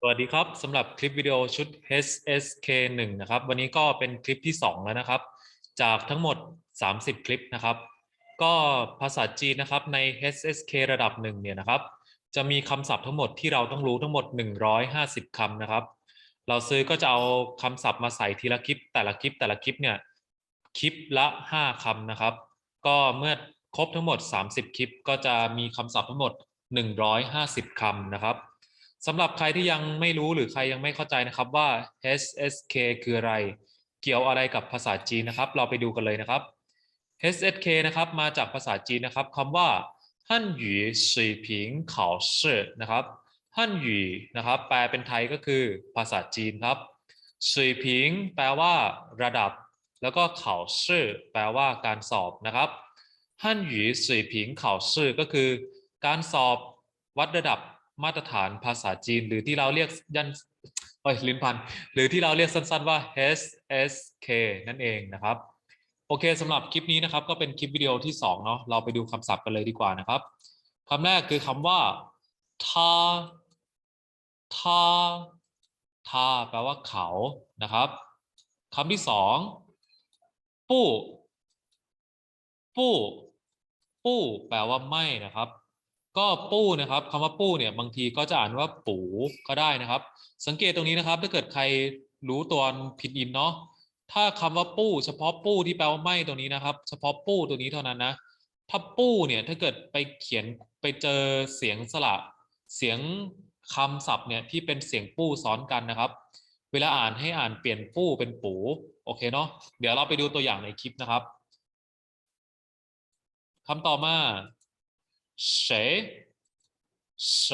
สวัสดีครับสำหรับคลิปวิดีโอชุด HSK 1 นะครับ วันนี้ก็เป็นคลิปที่ 2 แล้วนะครับ จากทั้งหมด 30 คลิปนะครับ ก็ภาษาจีนนะครับใน HSK ระดับหนึ่งเนี่ยนะครับ จะมีคำศัพท์ทั้งหมดที่เราต้องรู้ทั้งหมด 150 คำนะครับ เราซื้อก็จะเอาคำศัพท์มาใส่ทีละคลิป แต่ละคลิปแต่ละคลิปเนี่ยคลิปละ 5คำนะครับ ก็เมื่อครบทั้งหมด 30 คลิป ก็จะมีคำศัพท์ทั้งหมด 150คำนะครับ สำหรับใครที่ยังไม่รู้หรือใครยังไม่เข้าใจนะครับว่า HSK คืออะไร เกี่ยวอะไรกับภาษาจีนนะครับ เราไปดูกันเลยนะครับ HSK นะครับมาจากภาษาจีนนะครับคำว่าฮั่นหยูสุยผิงข่าวชื่อนะครับฮั่นหยูนะครับแปลเป็นไทยก็คือภาษาจีนครับสุยผิงแปลว่าระดับ แล้วก็ข่าวชื่อแปลว่าการสอบนะครับฮั่นหยูสุยผิงข่าวชื่อก็คือ การสอบวัดระดับ มาตรฐานภาษาจีน หรือที่เราเรียกยันโอ้ยลิ้นพัน หรือที่เราเรียกสั้นๆว่า HSK นั่นเองนะครับ โอเคสำหรับคลิปนี้นะครับ ก็เป็นคลิปวิดีโอที่2เนาะเราไปดูคำศัพท์กันเลยดีกว่านะครับคำแรกคือคำว่าท่าท่าท่าแปลว่าเขานะครับคำที่สองปู้ปู้ปู้แปลว่าไม่นะครับ ก็ปู้นะครับคำว่าปู้เนี่ยบางทีก็จะอ่านว่าปูก็ได้นะครับ สังเกตตรงนี้นะครับ ถ้าเกิดใครรู้ตัวผิดอินเนาะถ้าคำว่าปู้เฉพาะปู้ที่แปลว่าไม่ตัวนี้นะครับ เฉพาะปู้ตัวนี้เท่านั้นนะถ้าปู้เนี่ยถ้าเกิดไปเขียนไปเจอเสียงสระเสียงคำศัพท์เนี่ยที่เป็นเสียงปู้ซ้อนกันนะครับ เวลาอ่านให้อ่านเปลี่ยนปู้เป็นปูโอเคเนาะเดี๋ยวเราไปดูตัวอย่างในคลิปนะครับคำต่อมา 谁谁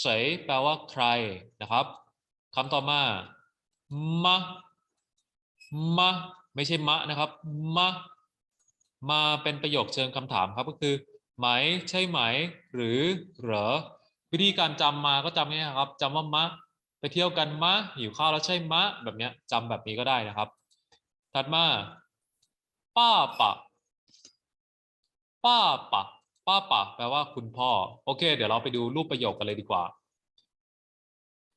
谁แปลว่าใครนะครับคำต่อมามะมะไม่ใช่มะนะครับมะมาเป็นประโยคเชิงคำถามครับก็คือ ไหมใช่ไหม หรือเหรอ วิธีการจำมาก็จำง่ายครับจำว่ามะ ไปเที่ยวกันมะหิวข้าวแล้วใช่มะ แบบนี้จำแบบนี้ก็ได้นะครับ ถัดมา ป้าปะป้าปะ ป้าปะแปลว่าคุณพ่อ โอเค เดี๋ยวเราไปดูรูปประโยคกันเลยดีกว่า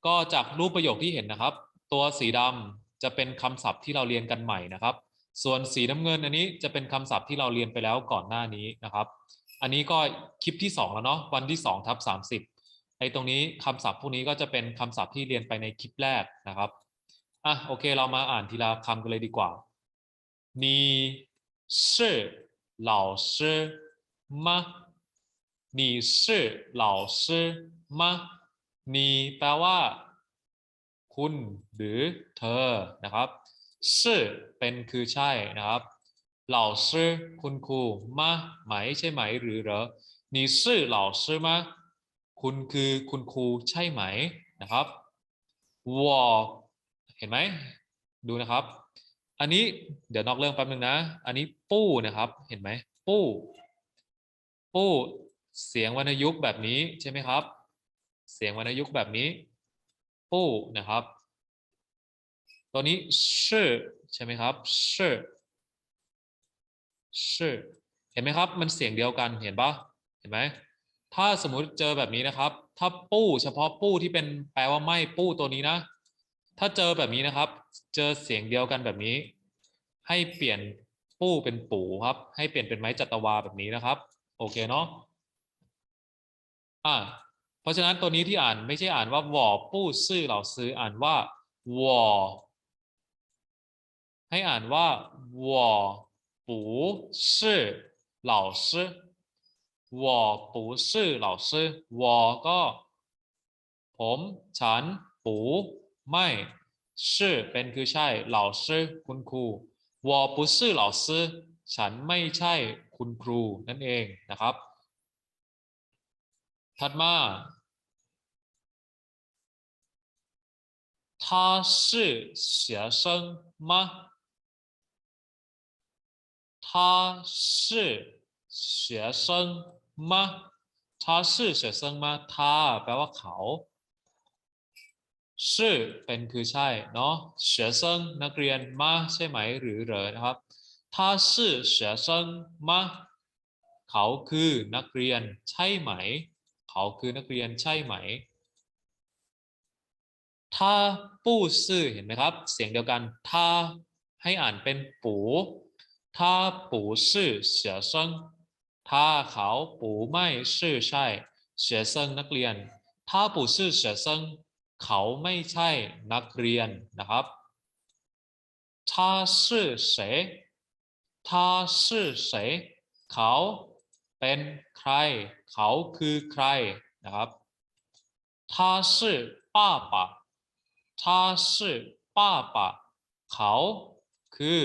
ก็จากรูปประโยคที่เห็นนะครับ ตัวสีดำจะเป็นคำศัพท์ที่เราเรียนกันใหม่นะครับ ส่วนสีน้ำเงินอันนี้จะเป็นคำศัพท์ที่เราเรียนไปแล้วก่อนหน้านี้นะครับ อันนี้ก็คลิปที่ 2 แล้วเนาะวันที่2ทับ30ไอ้ตรงนี้คำศัพท์พวกนี้ก็จะเป็นคำศัพท์ที่เรียนไปในคลิปแรกนะครับอ่ะโอเคเรามาอ่านทีละคำกันเลยดีกว่า你是老师 吗你是老师吗你แปลว่า คุณ หรือ เธอ นะครับชื่อเป็นคือใช่นะครับเหล่าชื่อคุณครูมาไหมใช่ไหม หรือเหรอ你是老师吗คุณคือคุณครูใช่ไหม นะครับวอเห็นไหม ดูนะครับ อันนี้ เดี๋ยวนอกเรื่องแป๊บนึงนะ อันนี้ปู้นะครับ เห็นไหม ปู้ ปู้เสียงวรรณยุกต์แบบนี้ใช่ไหมครับ เสียงวรรณยุกต์แบบนี้ปู้นะครับ ตัวนี้ชื่อใช่ไหมครับชื่อชื่อเห็นไหมครับ มันเสียงเดียวกันเห็นปะเห็นไหมถ้าสมมุติเจอแบบนี้นะครับ ถ้าปู้เฉพาะปู้ที่เป็นแปลว่าไม่ปู้ตัวนี้นะ ถ้าเจอแบบนี้นะครับ เจอเสียงเดียวกันแบบนี้ ให้เปลี่ยนปู้เป็นปูครับ ให้เปลี่ยนเป็นไม้จัตวาแบบนี้นะครับ โอเคเนาะอ่าเพราะฉะนั้นตัวนี้ที่อ่านไม่ใช่อ่านว่าวอปู้ซื่อเหล่าซื้ออ่านว่าวอให้อ่านว่าวอปูซื่อเหล่าซื้อวอปูซื่อเหล่าซื้อวอก็ ผม ฉัน ปูไม่ซื่อเป็นคือใช่เหล่าซื้อคุณครูวอปูซื่อเหล่าซื้อ ฉันไม่ใช่คุณครูนั่นเองนะครับ ถัดมา他是学生吗他是学生吗他是学生吗他แปลว่าเขาชื่อเป็นคือใช่เนาะเฉเซิงนักเรียนมาใช่ไหมหรือเหรอนะครับ 他是学生吗เขาคือนักเรียนใช่ไหม เขาคือนักเรียนใช่ไหม ถ้าปู้ซื่อเห็นไหมครับ เสียงเดียวกัน ถ้าให้อ่านเป็นปูถ้าปูซื่อเสียเซิงถ้าเขาปูไม่ซื่อใช่เสียเซิงนักเรียน ถ้าปูซื่อเสียเซิงเขาไม่ใช่นักเรียนนะครับ他是谁 他是谁เขาเป็นใคร เขาคือใครนะครับ他是爸爸他是爸爸เขาคือ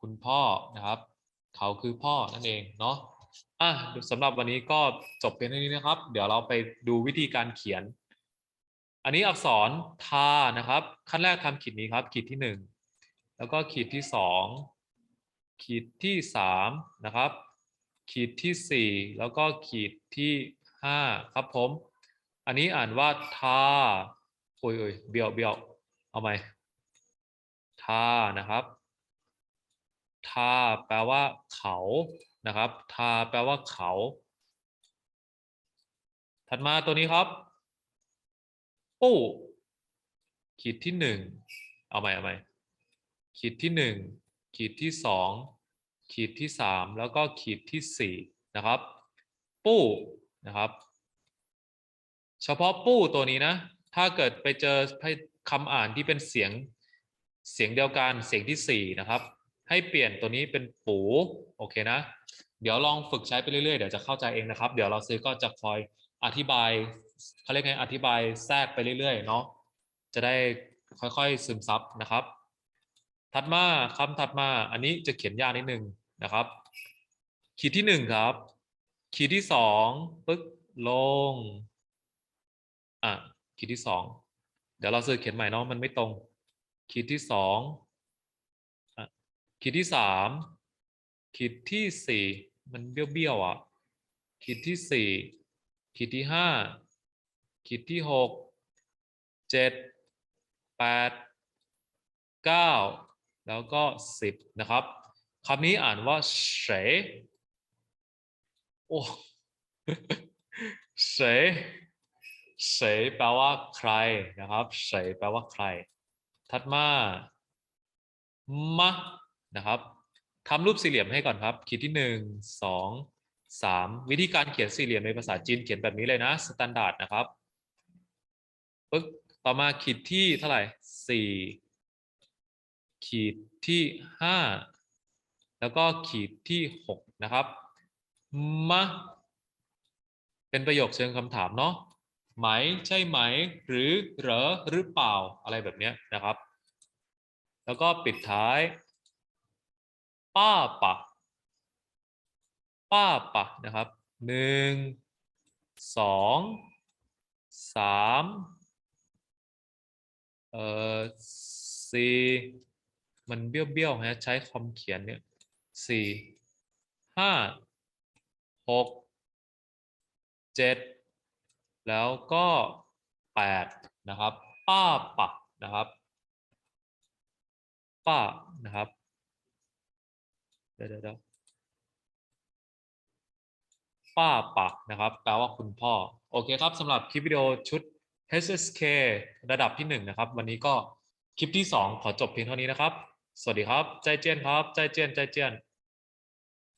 คุณพ่อนะครับ เขาคือพ่อนั่นเองเนาะอ่ะสำหรับวันนี้ก็จบเพียงเท่านี้นะครับ เดี๋ยวเราไปดูวิธีการเขียน อันนี้อักษรทานะครับ ขั้นแรกทำขีดนี้ครับ ขีดที่หนึ่ง แล้วก็ขีดที่สอง ขีดที่สามนะครับ ขีดที่สี่แล้วก็ขีดที่ห้าครับผม อันนี้อ่านว่าทาโอ้ยโอ้ยเบี้ยวเบี้ยวเอาไหมทานะครับทาแปลว่าเขานะครับทาแปลว่าเขา ถัดมาตัวนี้ครับปู้ขีดที่หนึ่งเอาใหม่เอาใหม่ขีดที่หนึ่ง ขีดที่สองขีดที่สามแล้วก็ขีดที่สี่นะครับ ปู้นะครับ เฉพาะปู้ตัวนี้นะ ถ้าเกิดไปเจอคำอ่านที่เป็นเสียงเสียงเดียวกันเสียงที่สี่นะครับ ให้เปลี่ยนตัวนี้เป็นปูโอเคนะ เดี๋ยวลองฝึกใช้ไปเรื่อยๆ เดี๋ยวจะเข้าใจเองนะครับ เดี๋ยวเราซื้อก็จะคอยอธิบายเขาเรียกไงอธิบายแทรกไปเรื่อยๆ เนาะจะได้ค่อยๆซึมซับนะครับ ถัดมาคำถัดมาอันนี้จะเขียนยากนิดนึงนะครับ ขีดที่หนึ่งครับ ขีดที่สองปึ๊กลงอะขีดที่สองเดี๋ยวเราซื้อเขียนใหม่เนาะมันไม่ตรง ขีดที่สองอะขีดที่สามขีดที่สี่มันเบี้ยวๆอะ ขีดที่สี่ขีดที่ห้าขีดที่หกเจ็ดแปดเก้า แล้วก็สิบนะครับคำนี้อ่านว่าเสโอ้เสเสแปลว่าใครนะครับเสแปลว่าใคร ถัดมามะนะครับทำรูปสี่เหลี่ยมให้ก่อนครับขีดที่หนึ่งสองสามวิธีการเขียนสี่เหลี่ยมในภาษาจีนเขียนแบบนี้เลยนะสแตนดาร์ดนะครับปึ๊กต่อมาขีดที่เท่าไหร่สี่ ขีดที่ห้าแล้วก็ขีดที่หกนะครับมะเป็นประโยคเชิงคำถามเนาะไหมใช่ไหม หรือเหรอหรือเปล่าอะไรแบบเนี้ยนะครับ แล้วก็ปิดท้าย ป้าปะ ป้าปะนะครับหนึ่งสองสามเอ่อสี่ มันเบี้ยวๆฮะใช้คอมเขียนเนี่ยสี่ห้าหกเจ็ดแล้วก็แปดนะครับ ป้าปะนะครับ ป้านะครับเดี๋ยวเดี๋ยวป้าปะนะครับ แปลว่าคุณพ่อ โอเคครับสำหรับคลิปวิดีโอชุด HSK ระดับที่หนึ่งนะครับ วันนี้ก็คลิปที่สองขอจบเพียงเท่านี้นะครับ สวัสดีครับ ใจเจียนครับ ใจเจียนใจเจียน